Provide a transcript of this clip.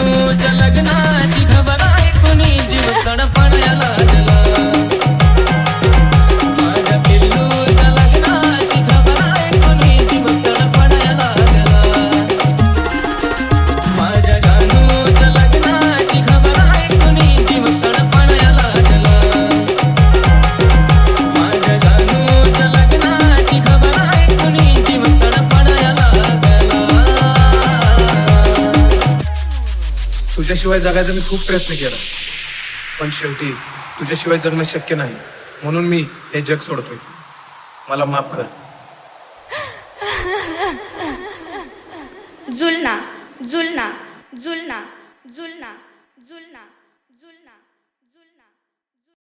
मनोज लग्ना तुझ्याशिवाय जगायचा मी खूप प्रयत्न केला. पण शेवटी तुझ्याशिवाय जगणं शक्य नाही. म्हणून मी हे जग सोडतोय. मला माफ कर. जुलना जुलना जुलना जुलना जुलना.